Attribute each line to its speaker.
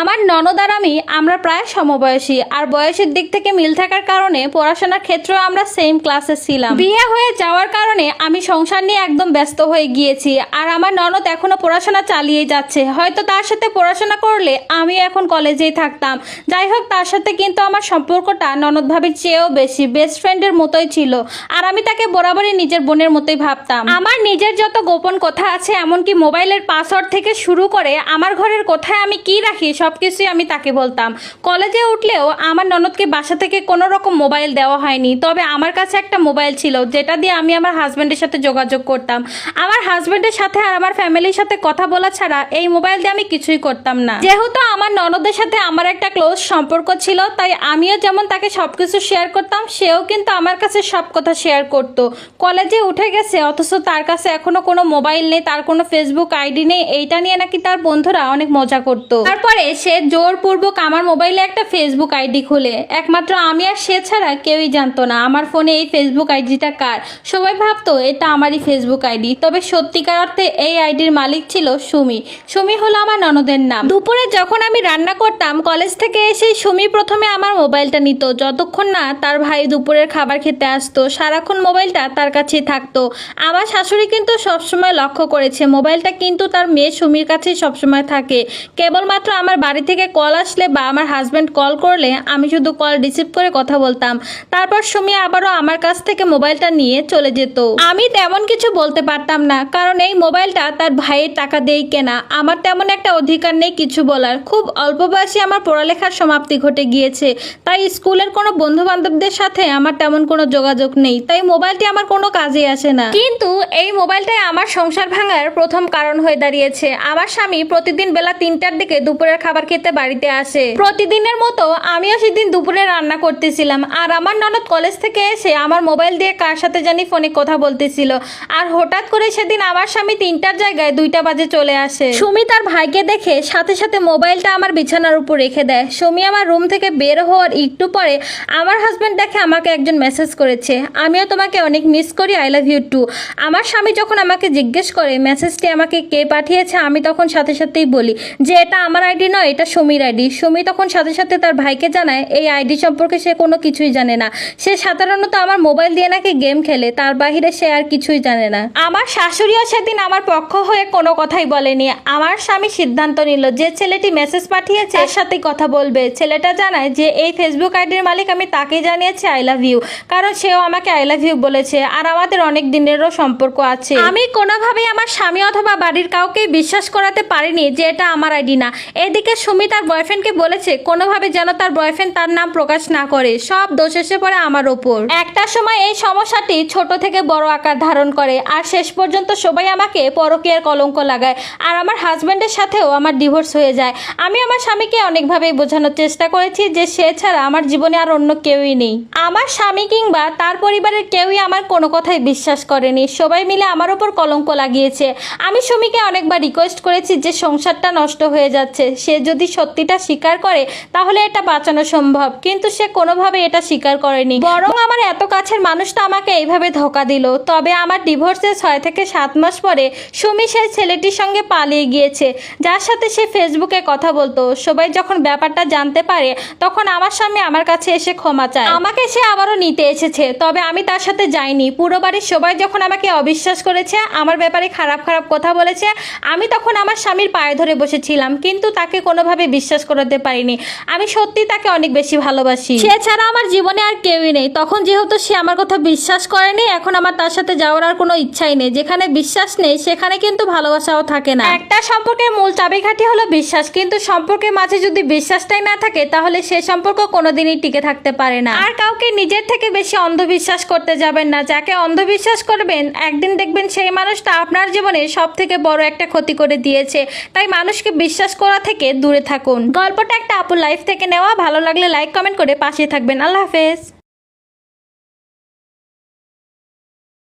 Speaker 1: আমার ননদ আর আমি, আমরা প্রায় সমবয়সী, আর বয়সের দিক থেকে মিল থাকার কারণে পড়াশোনার ক্ষেত্রেও আমরা সেম ক্লাসে ছিলাম। বিয়ে হয়ে যাওয়ার কারণে আমি সংসার নিয়ে একদম ব্যস্ত হয়ে গিয়েছি, আর আমার ননদ এখনও পড়াশোনা চালিয়ে যাচ্ছে। হয়তো তার সাথে পড়াশোনা করলে আমি এখন কলেজেই থাকতাম। যাই হোক, তার সাথে কিন্তু আমার সম্পর্কটা ননদ ভাবির চেয়েও বেশি বেস্ট ফ্রেন্ডের মতোই ছিল, আর আমি তাকে বরাবরই নিজের বোনের মতোই ভাবতাম। আমার নিজের যত গোপন কথা আছে, এমনকি মোবাইলের পাসওয়ার্ড থেকে শুরু করে আমার ঘরের কোথায় আমি কি রাখি, সব কিছুই আমি তাকে বলতাম। কলেজে উঠলেও আমার ননদকে বাসা থেকে কোনো রকম মোবাইল দেওয়া হয়নি। তবে আমার কাছে একটা মোবাইল ছিল, যেটা দিয়ে আমি আমার হাজব্যান্ডের সাথে যোগাযোগ করতাম। আমার হাজব্যান্ডের সাথে আর আমার ফ্যামিলির সাথে কথা বলা ছাড়া এই মোবাইল দিয়ে আমি কিছুই করতাম না। যেহেতু আমার ননদের সাথে আমার একটা ক্লোজ সম্পর্ক ছিল, তাই আমিও যেমন তাকে সব কিছু শেয়ার করতাম, সেও কিন্তু আমার কাছে সব কথা শেয়ার করতো। কলেজে উঠে গেছে, অথচ তার কাছে এখনও কোনো মোবাইল নেই, তার কোনো ফেসবুক আইডি নেই, এইটা নিয়ে নাকি তার বন্ধুরা অনেক মজা করতো। তারপরে সে জোরপূর্বক আমার মোবাইলে একটা ফেসবুক আইডি খুলে। একমাত্র আমি আর সে ছাড়া কেউই জানতো না আমার ফোনে এই ফেসবুক আইডিটা কার। সবাই ভাবতো, এটা আমারই ফেসবুক আইডি। তবে সত্যিকার অর্থে এই আইডির মালিক ছিল সুমি। সুমি হলো আমার ননদের নাম। দুপুরে যখন আমি রান্না করতাম, কলেজ থেকে এসে সুমি প্রথমে আমার মোবাইলটা নিত। যতক্ষণ না তার ভাই দুপুরের খাবার খেতে আসতো, সারাক্ষণ মোবাইলটা তার কাছেই থাকতো। আমার শাশুড়ি কিন্তু সবসময় লক্ষ্য করেছে, মোবাইলটা কিন্তু তার মেয়ে সুমির কাছেই সবসময় থাকে। কেবলমাত্র আমার বাড়ি থেকে কল আসলে বা আমার হাজব্যান্ড কল করলে আমি শুধু কল রিসিভ করে কথা বলতাম। তারপর সুমি আবারও আমার কাছ থেকে মোবাইলটা নিয়ে চলে যেত। আমি তেমন কিছু বলতে পারতাম না, কারণ এই মোবাইলটা তার ভাইয়ের টাকা দিয়েই কেনা। আমার তেমন একটা অধিকার নেই কিছু বলার। খুব অল্প বয়সে আমার পড়ালেখার সমাপ্তি ঘটে গিয়েছে। তাই স্কুলের কোনো বন্ধু বান্ধবদের সাথে আমার তেমন কোনো যোগাযোগ নেই। তাই মোবাইলটি আমার কোনো কাজে আসে না। কিন্তু এই মোবাইলটাই আমার সংসার ভাঙার প্রথম কারণ হয়ে দাঁড়িয়েছে। আমার স্বামী প্রতিদিন বেলা তিনটার দিকে দুপুরের খাবার খেতে বাড়িতে আসে। প্রতিদিনের মতো আমিও সেদিন দুপুরে রান্না করতেছিলাম। আর আমার ননদ কলেজ থেকে এসে আমার মোবাইল দিয়ে কার সাথে জানি ফোনে কথা বলতেছিল। আর হঠাৎ করে সেদিন আমার স্বামী তিনটার জায়গায় দুইটা বাজে চলে আসে। সুমি তার ভাইকে দেখে সাথে সাথে মোবাইলটা আমার বিছানার উপর রেখে দেয়। সুমি আমার রুম থেকে বের হওয়ার একটু পরে আমার হাজব্যান্ড দেখে আমাকে একজন মেসেজ করেছে। আমিও তোমাকে অনেক মিস করি আই লাভ ইউ টু আমার স্বামী যখন আমাকে জিজ্ঞেস করে মেসেজটি আমাকে কে পাঠিয়েছে, আমি তখন সাথে সাথেই বলি যে, এটা আমার আইডি নয় এটা সমীর আইডি। সুমি তখন সাথে সাথে তার ভাইকে জানায়, এই আইডি সম্পর্কে সে কোনো কিছুই জানে না। সে সাধারণত আমার মোবাইল দিয়ে নাকি গেম খেলে, তার বাহিরে সে আর কিছুই জানে না। আমার শাশুড়িও সেদিন আমার পক্ষ হয়ে কোনো কথাই বলেনি। আমার স্বামী সিদ্ধান্ত নিল যে ছেলেটি মেসেজ পাঠিয়েছে, তার সাথে কথা বলবে। ছেলেটা জানায় যে, এই ফেসবুক আইডির মালিক আমি তাকেই জানিয়েছি, আই লাভ ইউ। কারণ সেও আমাকে আই লাভ ইউ বলেছে, আর আমাদের অনেক দিনেরও সম্পর্ক আছে। আমি কোনোভাবেই আমার স্বামী অথবা বাড়ির কাউকে বিশ্বাস করাতে পারিনি যে এটা আমার আইডি না। এদিকে সুমি তার বয়ফ্রেন্ডকে বলেছে, কোনোভাবে যেন তার বয়ফ্রেন্ড তার নাম প্রকাশ না করে। সব দোষ এসে পড়ে আমার ওপর। একটা সময় এই সমস্যাটি ছোট থেকে বড় আকার ধারণ করে, আর শেষ পর্যন্ত সবাই আমাকে পরকীয়ার কলঙ্ক লাগায়, আর আমার হাজব্যান্ডের সাথেও আমার ডিভোর্স হয়ে যায়। আমি আমার স্বামীকে অনেকভাবেই বোঝানোর চেষ্টা করেছি যে সে ছাড়া আমার জীবনে আর অন্য কেউই নেই। আমার স্বামী কিংবা তার পরিবারের কেউই আমার কোনো কথাই বিশ্বাস করেনি। সবাই মিলে আমার ওপর কলঙ্ক লাগিয়েছে। আমি সুমিকে অনেকবার রিকোয়েস্ট করেছি যে সংসারটা নষ্ট হয়ে যাচ্ছে। সে যদি সত্যিটা স্বীকার করে, তাহলে এটা বাঁচানো সম্ভব। কিন্তু সে কোনোভাবে এটা স্বীকার করেনি। বরং আমার এত কাছের মানুষটা আমাকে এইভাবে ধোকা দিল। তবে আমার ডিভোর্সের ছয় থেকে সাত মাস পরে সুমি সেই ছেলেটির সঙ্গে পালিয়ে গিয়েছে, যার সাথে সে ফেসবুকে কথা বলতো। সবাই যখন ব্যাপারটা জানতে পারে, তখন আমার স্বামী আমার কাছে এসে ক্ষমা চায়। আমাকে সে আবারও নিতে এসেছে, তবে আমি তার সাথে যাইনি। পুরো বাড়ির সবাই যখন আমাকে অবিশ্বাস করেছে, আমার ব্যাপারে খারাপ খারাপ কথা বলেছে, আমি তখন আমার স্বামীর পায়ে ধরে বসেছিলাম। কিন্তু তাকে কোনোভাবে বিশ্বাস করাতে পারিনি। আমি সত্যি তাকে অনেক বেশি ভালোবাসি। সে ছাড়া আমার জীবনে আর কেউই নেই। তখন যেহেতু সে আমার কথা বিশ্বাস করেনি এখন আমার তার সাথে যাওয়ার আর কোনো ইচ্ছাই নেই। যেখানে বিশ্বাস নেই সেখানে কিন্তু ভালোবাসাও থাকে না। একটা সম্পর্কের মূল চাবিকাঠি হলো বিশ্বাস। কিন্তু সম্পর্কের মাঝে যদি বিশ্বাসটাই না থাকে তাহলে সে সম্পর্ক কোনোদিনই টিকে থাকতে পারে না। আর কাউকে নিজের থেকে বেশি অন্ধবিশ্বাস করতে যাবেন না। যাকে অন্ধবিশ্বাস করবেন একদিন দেখবেন সেই মানুষটা আপনার জীবনে সব থেকে বড় একটা ক্ষতি করে দিয়েছে। তাই মানুষকে বিশ্বাস করা থেকে দূরে থাকুন। গল্পটা একটা আপন লাইফ থেকে নেওয়া। ভালো লাগলে লাইক কমেন্ট করে পাশে থাকবেন। আল্লাহ হাফেজ।